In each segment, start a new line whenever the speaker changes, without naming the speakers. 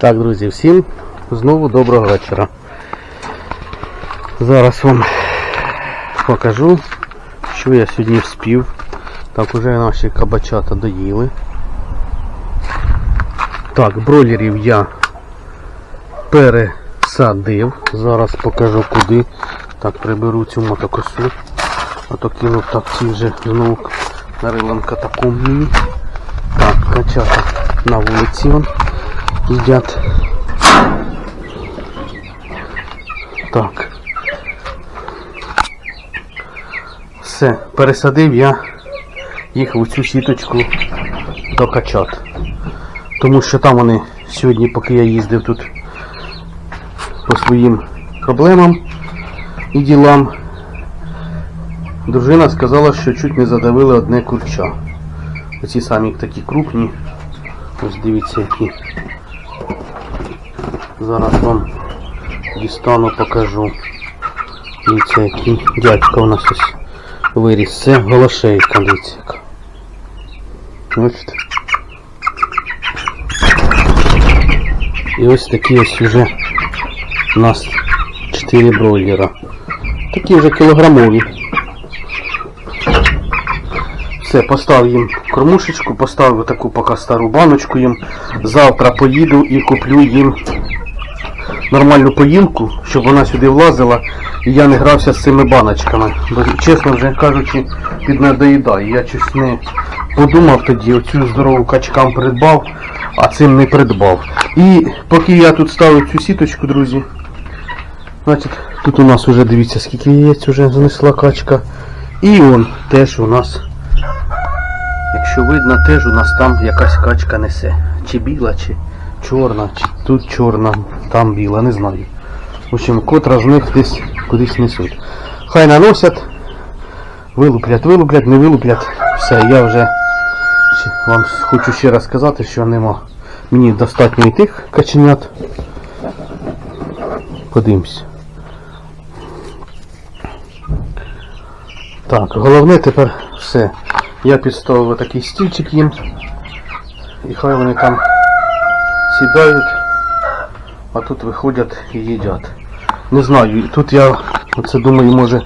Так, друзі, всім знову доброго вечора. Зараз вам покажу, що я сьогодні вспів. Так, уже наші кабачата доїли. Так, бройлерів я пересадив. Зараз покажу куди. Так, приберу цю мотокосу. А то кинув так ці вже знову нарилам катакомб мені. Так, качата на вулиці вон їдять. Так. Все, пересадив я їх в цю сіточку до качат. Тому що там вони сьогодні, поки я їздив тут по своїм проблемам і ділам, дружина сказала, що чуть не задавили одне курча. Оці самі такі крупні. Ось дивіться які. Зараз вам дістану, покажу. Дивіться, який дядько у нас ось виріс. Це голошейка, дивіться. Бачите? І ось такі ось уже у нас 4 бройлера. Такі вже кілограмові. Все, поставив їм кормушечку, поставив таку поки стару баночку їм. Завтра поїду і куплю їм нормальну поїлку, щоб вона сюди влазила і я не грався з цими баночками. Бо, чесно вже кажучи, під недоїдає. Я щось не подумав тоді, оцю здорову качкам придбав, а цим не придбав. І поки я тут ставив цю сіточку, друзі, значить, тут у нас вже дивіться, скільки яєць вже занесла качка. І он теж у нас Якщо видно, теж у нас там якась качка несе. Чи біла, чи чорна, чи тут чорна, там біла, не знаю. В общем, котра з них десь кудись несуть. Хай наносять, вилуплять, вилуплять, не вилуплять. Все, я вже вам хочу ще раз сказати, що нема. Мені достатньо і тих каченят. Подивимось. Так, головне тепер все. Я підставив такий стільчик їм. І хай вони там сідають, а тут виходять і їдять. Не знаю, тут я оце думаю, може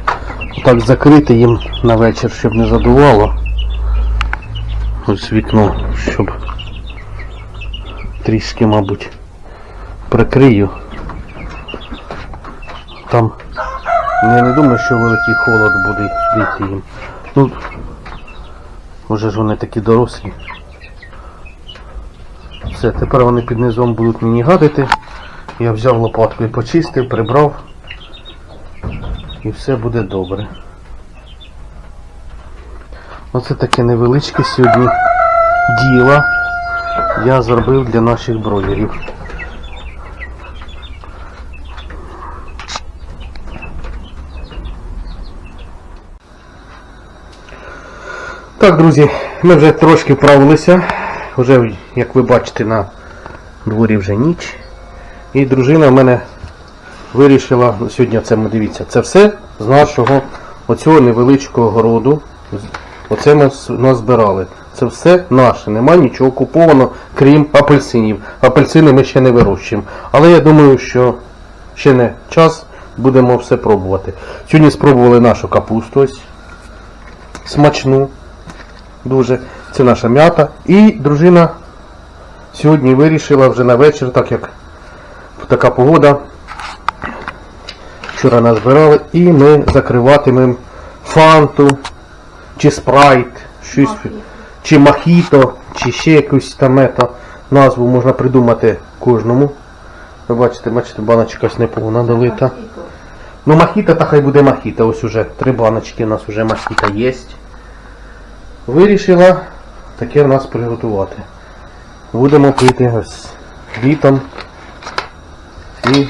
так закрити їм на вечір, щоб не задувало. Ось вікно, щоб трішки, мабуть, прикрию. Там я не думаю, що великий холод буде їм. Ну, Уже ж вони такі дорослі. Все, тепер вони під низом будуть мені гадити. Я взяв лопатку і почистив, прибрав. І все буде добре. Оце таке невеличке сьогодні діло я зробив для наших бройлерів. Так, друзі, ми вже трошки вправилися. Вже, як ви бачите, на дворі вже ніч. І дружина в мене вирішила, ну, сьогодні це ми дивіться, це все з нашого оцього невеличкого городу. Оце ми назбирали. Це все наше, нема нічого куповано, крім апельсинів. Апельсини ми ще не вирощуємо. Але я думаю, що ще не час, будемо все пробувати. Сьогодні спробували нашу капусту ось смачну дуже. Це наша м'ята. І дружина сьогодні вирішила вже на вечір, так як така погода. Вчора назбирали і ми закриватимемо фанту чи спрайт, щось, чи махіто, чи ще якусь там ето, назву можна придумати кожному. Ви бачите, бачите, баночка неповна долита. Ну махіта, та хай буде махіта. Ось уже три баночки у нас вже махіта є. Вирішила таке в нас приготувати. Будемо пити ось літом і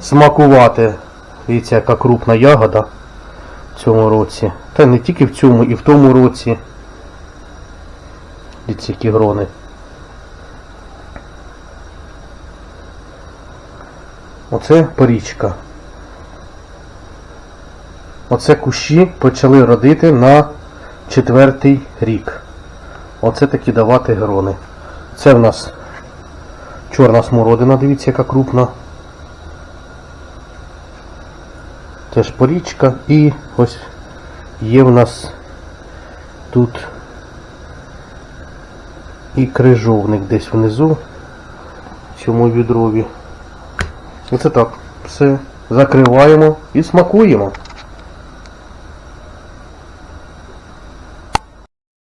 смакувати. Дивіться, яка крупна ягода в цьому році. Та не тільки в цьому, і в тому році. Дивіться, які грони. Оце порічка. Оце кущі почали родити на четвертий рік. Оце такі давати грони. Це в нас Чорна смородина, дивіться, яка крупна. Теж порічка. І ось є в нас тут і крижовник десь внизу в цьому відрові. Оце так. Все. Закриваємо і смакуємо.